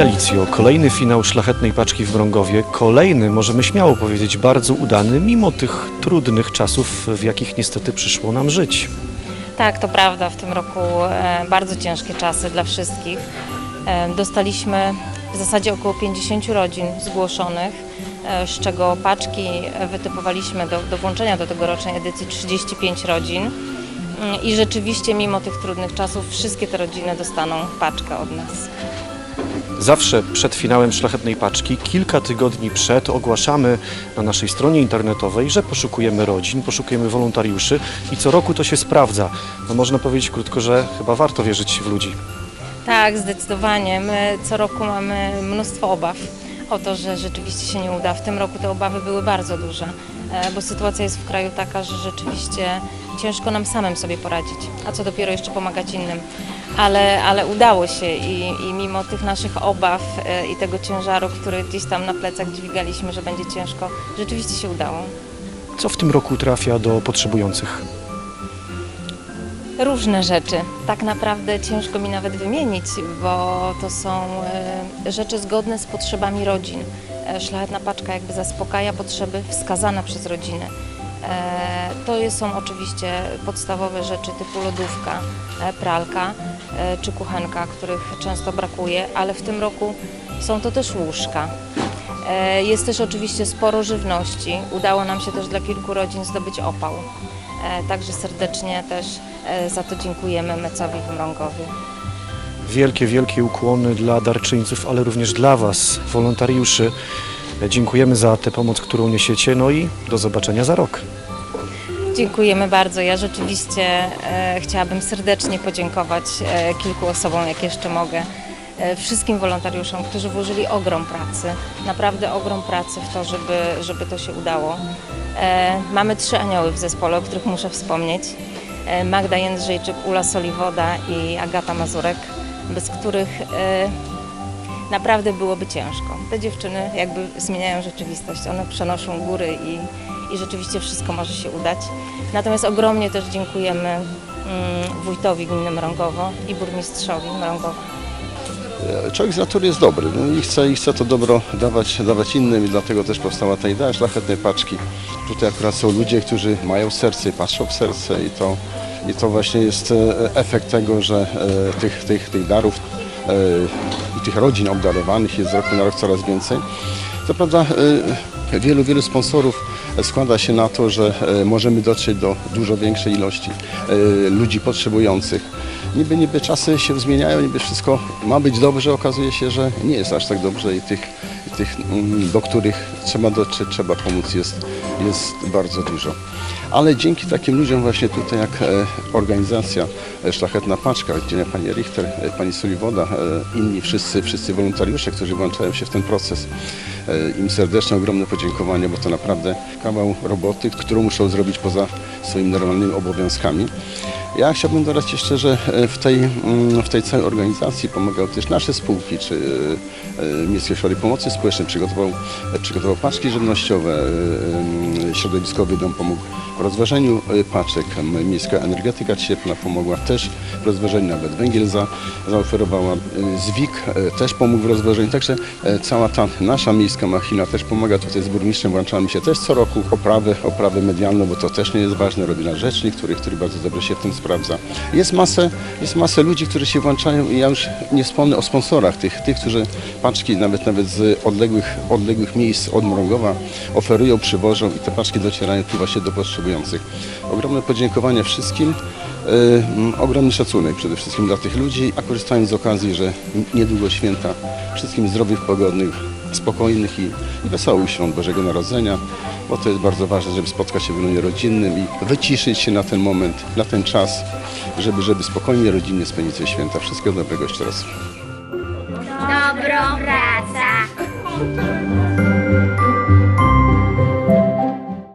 Alicjo, kolejny finał Szlachetnej Paczki w Mrągowie, kolejny, możemy śmiało powiedzieć, bardzo udany, mimo tych trudnych czasów, w jakich niestety przyszło nam żyć. Tak, to prawda. W tym roku e, bardzo ciężkie czasy dla wszystkich. E, dostaliśmy w zasadzie około 50 rodzin zgłoszonych, e, z czego paczki wytypowaliśmy do, do włączenia do tegorocznej edycji 35 rodzin. Mm, I rzeczywiście, mimo tych trudnych czasów, wszystkie te rodziny dostaną paczkę od nas. Zawsze przed finałem Szlachetnej Paczki, kilka tygodni przed, ogłaszamy na naszej stronie internetowej, że poszukujemy rodzin, poszukujemy wolontariuszy i co roku to się sprawdza. No można powiedzieć krótko, że chyba warto wierzyć w ludzi. Tak, zdecydowanie. My co roku mamy mnóstwo obaw o to, że rzeczywiście się nie uda. W tym roku te obawy były bardzo duże, e, bo sytuacja jest w kraju taka, że rzeczywiście ciężko nam samym sobie poradzić, a co dopiero jeszcze pomagać innym. Ale, ale udało się i, i mimo tych naszych obaw e, i tego ciężaru, który gdzieś tam na plecach dźwigaliśmy, że będzie ciężko, rzeczywiście się udało. Co w tym roku trafia do potrzebujących? Różne rzeczy. Tak naprawdę ciężko mi nawet wymienić, bo to są e, rzeczy zgodne z potrzebami rodzin. E, Szlachetna paczka jakby zaspokaja potrzeby wskazane przez rodziny. E, To są oczywiście podstawowe rzeczy typu lodówka, e, pralka e, czy kuchenka, których często brakuje, ale w tym roku są to też łóżka. Jest też oczywiście sporo żywności. Udało nam się też dla kilku rodzin zdobyć opał. Także serdecznie też za to dziękujemy Mecowi w Mrągowie. Wielkie, wielkie ukłony dla darczyńców, ale również dla Was, wolontariuszy. Dziękujemy za tę pomoc, którą niesiecie, no i do zobaczenia za rok. Dziękujemy bardzo. Ja rzeczywiście e, chciałabym serdecznie podziękować e, kilku osobom, jak jeszcze mogę. E, wszystkim wolontariuszom, którzy włożyli ogrom pracy, naprawdę ogrom pracy w to, żeby, żeby to się udało. E, mamy trzy anioły w zespole, o których muszę wspomnieć. E, Magda Jędrzejczyk, Ula Soliwoda i Agata Mazurek, bez których e, naprawdę byłoby ciężko. Te dziewczyny jakby zmieniają rzeczywistość, one przenoszą góry i, i rzeczywiście wszystko może się udać. Natomiast ogromnie też dziękujemy mm, wójtowi gminy Mrągowo i burmistrzowi Mrągowa. Człowiek z natury jest dobry no i chce, i chce to dobro dawać, dawać innym i dlatego też powstała ta idea szlachetnej paczki. Tutaj akurat są ludzie, którzy mają serce i patrzą w serce i to, i to właśnie jest e, efekt tego, że e, tych, tych, tych darów i tych rodzin obdarowanych jest z roku na rok coraz więcej. Co prawda e, wielu, wielu sponsorów składa się na to, że e, możemy dotrzeć do dużo większej ilości e, ludzi potrzebujących. Niby, niby czasy się zmieniają, niby wszystko ma być dobrze, okazuje się, że nie jest aż tak dobrze i tych, tych mm, do których trzeba dotrzeć, trzeba pomóc jest, jest bardzo dużo. Ale dzięki takim ludziom właśnie tutaj jak e, organizacja e, Szlachetna Paczka, gdzie pani Richter, e, pani Suliwoda, inni wszyscy, wszyscy wolontariusze, którzy włączają się w ten proces, im serdeczne, ogromne podziękowanie, bo to naprawdę kawał roboty, którą muszą zrobić poza swoimi normalnymi obowiązkami. Ja chciałbym dodać jeszcze, że e, w tej, mm, w tej całej organizacji pomagały też nasze spółki, czy e, e, Miejskie Ośrodek Pomocy Społecznej. Przygotował, przygotował paczki żywnościowe, Środowiskowy Dom pomógł w rozważeniu paczek, Miejska Energetyka Cieplna pomogła też w rozważeniu, nawet węgiel za, zaoferowała, ZWIK też pomógł w rozważeniu, także cała ta nasza miejska machina też pomaga. Tutaj z burmistrzem, włączamy się też co roku oprawę, oprawę medialną, bo to też nie jest ważne, robi nasz rzecznik, który, który bardzo dobrze się w tym sprawdza. Jest masę, jest masę ludzi, którzy się włączają i ja już nie wspomnę o sponsorach, tych, tych którzy paczki nawet, nawet z odległych, odległych miejsc od Mrągowa oferują, przywożą i te paczki docierają tu właśnie do potrzebujących. Ogromne podziękowanie wszystkim. Ogromny szacunek przede wszystkim dla tych ludzi, a korzystając z okazji, że niedługo święta, wszystkim zdrowych, pogodnych, spokojnych i, i wesołych świąt Bożego Narodzenia, bo to jest bardzo ważne, żeby spotkać się w gronie rodzinnym i wyciszyć się na ten moment, na ten czas, żeby, żeby spokojnie, rodzinnie spędzić te święta. Wszystkiego dobrego jeszcze raz. Dobro wraca.